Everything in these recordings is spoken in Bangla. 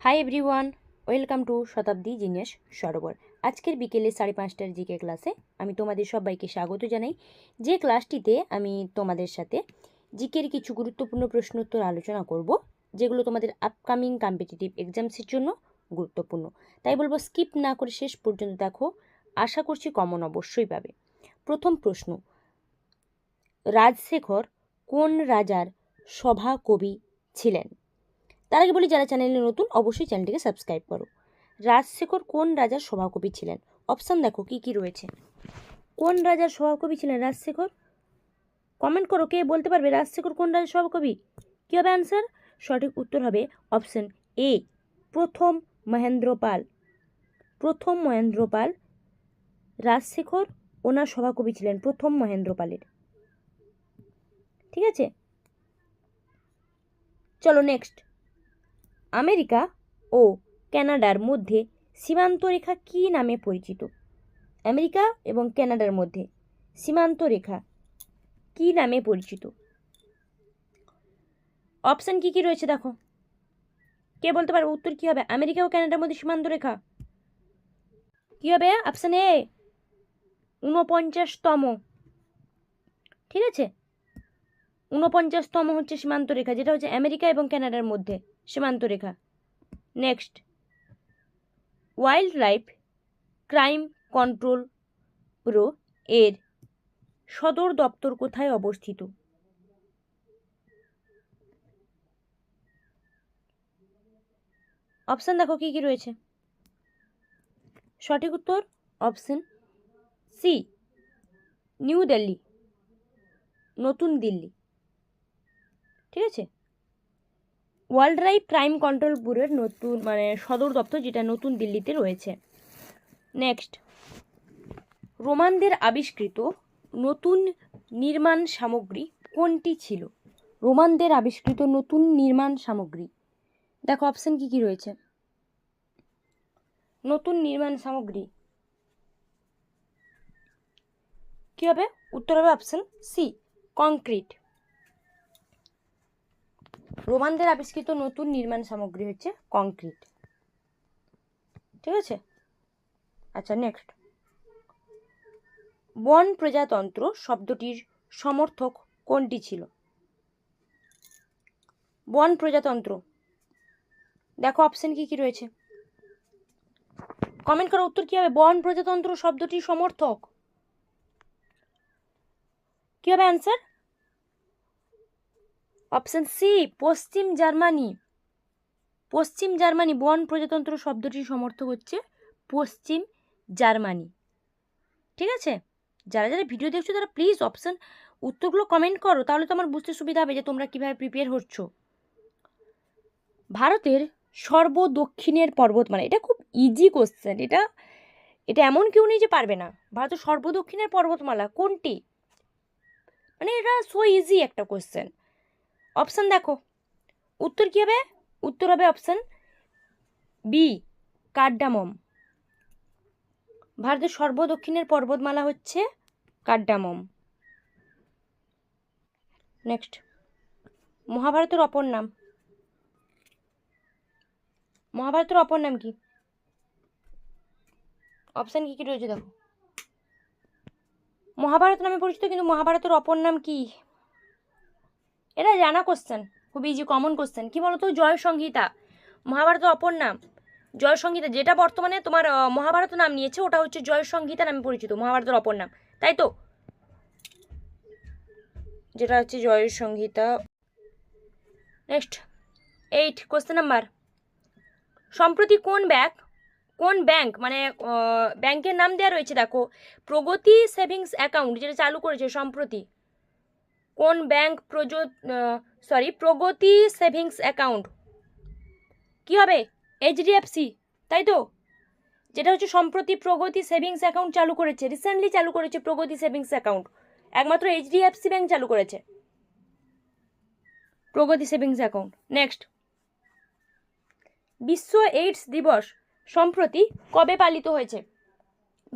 Hi everyone welcome to Shatabdi genius সরোবর আজকের বিকেলে সাড়ে পাঁচটার জিকে ক্লাসে আমি তোমাদের সবাইকে স্বাগত জানাই। যে ক্লাসটিতে আমি তোমাদের সাথে জিকের কিছু গুরুত্বপূর্ণ প্রশ্নোত্তর আলোচনা করব, যেগুলো তোমাদের আপকামিং কম্পিটিটিভ এক্সামসের জন্য গুরুত্বপূর্ণ। তাই বলব স্কিপ না করে শেষ পর্যন্ত দেখো, আশা করছি কমন অবশ্যই পাবে। প্রথম প্রশ্ন, রাজশেখর কোন রাজার সভা কবি ছিলেন? তার আগে বলি, যারা চ্যানেলে নতুন, অবশ্যই চ্যানেলটিকে সাবস্ক্রাইব করো। রাজশেখর কোন রাজার সভাকবি ছিলেন? অপশান দেখো, কি কি রয়েছে। কোন রাজার সভাকবি ছিলেন রাজশেখর? কমেন্ট করো, কে বলতে পারবে রাজশেখর কোন রাজার সভাকবি? কী হবে অ্যান্সার সঠিক উত্তর হবে অপশান এ প্রথম মহেন্দ্রপাল। প্রথম মহেন্দ্রপাল রাজশেখর ওনার সভাকবি ছিলেন, প্রথম মহেন্দ্রপালের। ঠিক আছে? চলো নেক্সট আমেরিকা ও ক্যানাডার মধ্যে সীমান্ত রেখা কী নামে পরিচিত? আমেরিকা এবং কানাডার মধ্যে সীমান্ত রেখা কী নামে পরিচিত? অপশান কী কী রয়েছে দেখো। কে বলতে পারবে? উত্তর কী হবে? আমেরিকা ও কানাডার মধ্যে সীমান্ত রেখা কী হবে? অপশান এ, ঊনপঞ্চাশতম। ঠিক আছে? ঊনপঞ্চাশতম হচ্ছে সীমান্ত রেখা যেটা হচ্ছে আমেরিকা এবং কানাডার মধ্যে সীমান্ত রেখা next wild life crime control bureau এর সদর দপ্তর কোথায় অবস্থিত? অপশান দেখো কী কী রয়েছে। সঠিক উত্তর অপশান সি নিউ দিল্লি নতুন দিল্লি। ঠিক আছে? ওয়ার্ল্ড রাইড ক্রাইম কন্ট্রোল ব্যুরোর নতুন মানে সদর দপ্তর যেটা নতুন দিল্লিতে রয়েছে। নেক্সট রোমানদের আবিষ্কৃত নতুন নির্মাণ সামগ্রী কোনটি ছিল? রোমানদের আবিষ্কৃত নতুন নির্মাণ সামগ্রী। দেখো অপশান কী কী রয়েছে? নতুন নির্মাণ সামগ্রী। কী হবে? উত্তর হবে অপশান সি কংক্রিট রোমানদের আবিষ্কৃত নতুন নির্মাণ সামগ্রী হচ্ছে কংক্রিট ঠিক আছে? আচ্ছা নেক্সট বন প্রজাতন্ত্র শব্দটির সমর্থক কোনটি ছিল? বন প্রজাতন্ত্র। দেখো অপশন কি কি রয়েছে। কমেন্ট করো উত্তর কি হবে? বন প্রজাতন্ত্র শব্দটির সমর্থক। কি হবে অ্যান্সার অপশন সি, পশ্চিম জার্মানি। পশ্চিম জার্মানি, বন প্রজাতন্ত্র শব্দটির সমর্থক হচ্ছে পশ্চিম জার্মানি। ঠিক আছে? যারা যারা ভিডিও দেখছ, তারা প্লিজ অপশান উত্তরগুলো কমেন্ট করো, তাহলে তো আমার বুঝতে সুবিধা হবে যে তোমরা কীভাবে প্রিপেয়ার হচ্ছ। ভারতের সর্বদক্ষিণের পর্বতমালা এটা খুব ইজি কোশ্চেন এটা এটা এমন কেউ নেই যে পারবে না। ভারতের সর্বদক্ষিণের পর্বতমালা কোনটি? মানে এটা সো ইজি একটা কোশ্চেন অপশান দেখো। উত্তর কী হবে? উত্তর হবে অপশান বি কার্ডামম ভারতের সর্বদক্ষিণের পর্বতমালা হচ্ছে কার্ডামম নেক্সট মহাভারতের অপর নাম। মহাভারতের অপর নাম কি? অপশান কী কী রয়েছে দেখো। মহাভারত নামে পরিচিত, কিন্তু মহাভারতের অপর নাম কি? এটা জানা কোশ্চেন খুব ইজি কমন কোশ্চেন কী বলতো? জয় সংহিতা। মহাভারতের অপর নাম। জয় যেটা বর্তমানে তোমার মহাভারত নাম নিয়েছে, ওটা হচ্ছে জয় সংহিতা নামে পরিচিত, মহাভারতের অপর নাম। তাই তো? যেটা হচ্ছে Jaya Samhita. Next eight question number সম্প্রতি কোন ব্যাংক কোন ব্যাংক মানে ব্যাংকের নাম দেওয়া রয়েছে, দেখো। প্রগতি সেভিংস অ্যাকাউন্ট, যেটা চালু করেছে সম্প্রতি। কোন ব্যাংক প্রজ সরি প্রগতি সেভিংস অ্যাকাউন্ট? কী হবে? এইচডিএফসি তাই তো? যেটা হচ্ছে সম্প্রতি প্রগতি সেভিংস অ্যাকাউন্ট চালু করেছে, রিসেন্টলি চালু করেছে প্রগতি সেভিংস অ্যাকাউন্ট। একমাত্র এইচডিএফসি ব্যাংক চালু করেছে। Pragati savings account, next. বিশ্ব এইডস দিবস সম্প্রতি কবে পালিত হয়েছে?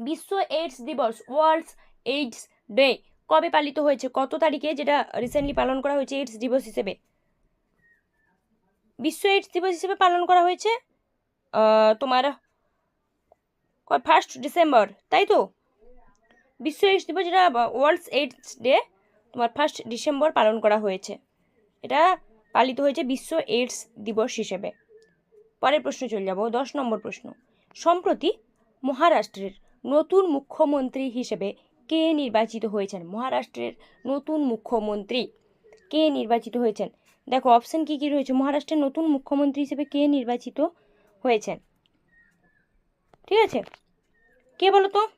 বিশ্ব এইডস দিবস, ওয়ার্ল্ডস এইডস ডে। কবে পালিত হয়েছে? কত তারিখে যেটা রিসেন্টলি পালন করা হয়েছে এইডস দিবস হিসেবে? বিশ্ব এইডস দিবস হিসেবে পালন করা হয়েছে তোমার ফার্স্ট ডিসেম্বর তাই তো? বিশ্ব এইডস দিবস যেটা ওয়ার্ল্ডস এইডস ডে তোমার ফার্স্ট ডিসেম্বর পালন করা হয়েছে। এটা পালিত হয়েছে বিশ্ব এইডস দিবস হিসেবে। পরের প্রশ্ন চলে যাব, দশ নম্বর প্রশ্ন। সম্প্রতি মহারাষ্ট্রের নতুন মুখ্যমন্ত্রী হিসেবে কে নির্বাচিত হয়েছেন? মহারাষ্ট্রের নতুন মুখ্যমন্ত্রী কে নির্বাচিত হয়েছেন? দেখো অপশন কী কী রয়েছে? মহারাষ্ট্রের নতুন মুখ্যমন্ত্রী হিসেবে কে নির্বাচিত হয়েছেন? ঠিক আছে? কে বলো তো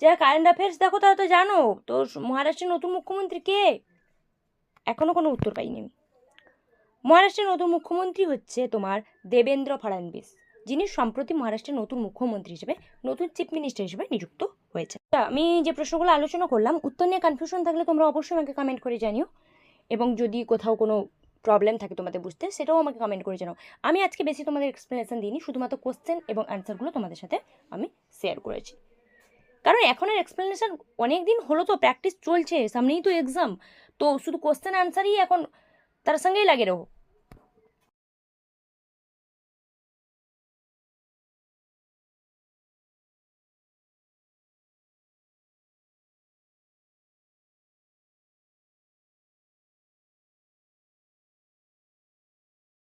যারা কারেন্ট অ্যাফেয়ার্স দেখো, তারা তো জানো। তো মহারাষ্ট্রের নতুন মুখ্যমন্ত্রী কে? এখনও কোনো উত্তর পাইনি আমি। মহারাষ্ট্রের নতুন মুখ্যমন্ত্রী হচ্ছে তোমার দেবেন্দ্র ফাড়ানবিস। যিনি সম্প্রতি মহারাষ্ট্রের নতুন মুখ্যমন্ত্রী হিসেবে, নতুন চিফ মিনিস্টার হিসেবে নিযুক্ত হয়েছে আমি যে প্রশ্নগুলো আলোচনা করলাম, উত্তর নিয়ে কনফিউশন থাকলে তোমরা অবশ্যই আমাকে কমেন্ট করে জানিও। এবং যদি কোথাও কোনো প্রবলেম থাকে তোমাদের বুঝতে, সেটাও আমাকে কমেন্ট করে জানাও। আমি আজকে বেশি তোমাদের এক্সপ্লেনেশন দিইনি, শুধুমাত্র কোশ্চেন এবং অ্যান্সারগুলো তোমাদের সাথে আমি শেয়ার করেছি। কারণ এখনের এক্সপ্লেনেশন অনেক দিন হলো তো প্র্যাকটিস চলছে, সামনেই তো এক্সাম তো শুধু কোশ্চেন অ্যান্সারই এখন তার সঙ্গেই লাগে রহো